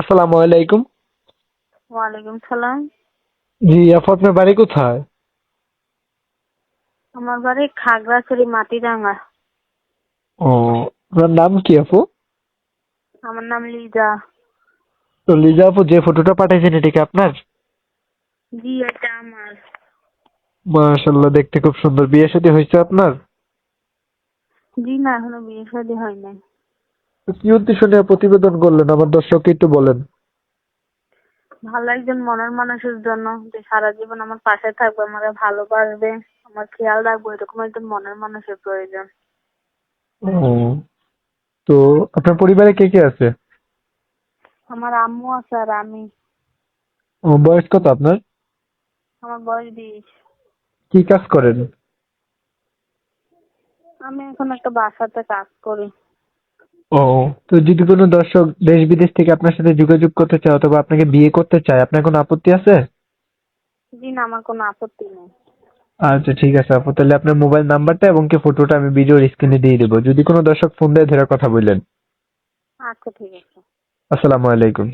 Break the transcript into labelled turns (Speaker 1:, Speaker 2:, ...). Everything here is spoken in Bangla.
Speaker 1: আসসালামু আলাইকুম।
Speaker 2: ওয়ালাইকুম সালাম।
Speaker 1: জি আপু আপনার বাড়ি কোথায়?
Speaker 2: আমার বাড়ি খাগড়াছড়ি মাটিরাঙ্গা
Speaker 1: ও আপনার নাম কি আপু?
Speaker 2: আমার নাম লিজা।
Speaker 1: তো লিজা আপু যে ফটোটা পাঠাইছেন এটা কি আপনার?
Speaker 2: জি এটা আমার।
Speaker 1: মাশাল্লাহ দেখতে খুব সুন্দর। বিয়ে শাদী হয়েছে আপনার?
Speaker 2: জি না এখনও বিয়ে শাদী হয় নাই।
Speaker 1: কি উদ্দেশ্য নিয়ে প্রতিবেদন করলেন? আমার দর্শককে একটু বলেন।
Speaker 2: ভালো একজন মনের মানুষের জন্য যে সারা জীবন আমার পাশে থাকবে আমাকে ভালোবাসবে। আমার খেয়াল রাখব এরকম একজন মনের মানুষের প্রয়োজন।
Speaker 1: তো আপনার পরিবারে কে কে আছে?
Speaker 2: আমার আম্মু আছে আর আমি।
Speaker 1: ও বয়স কত আপনার?
Speaker 2: আমার বয়স বিশ।
Speaker 1: কি কাজ করেন?
Speaker 2: আমি এখন একটা বাসাতে কাজ করি।
Speaker 1: ও। তো যদি কোনো দর্শক দেশ বিদেশ থেকে আপনার সাথে যোগাযোগ করতে চায় অথবা আপনাকে বিয়ে করতে চায় আপনার কোনো আপত্তি আছে?
Speaker 2: জি না আমার কোনো আপত্তি নেই।
Speaker 1: আচ্ছা ঠিক আছে আপু। তাহলে আপনার মোবাইল নাম্বারটা এবং কি ফটোটা আমি ভিডিওর স্ক্রিনে দিয়ে দেবো। যদি কোনো দর্শক ফোন দেয় ধরে কথা বললেন
Speaker 2: আচ্ছা ঠিক আছে।
Speaker 1: আসসালামু আলাইকুম।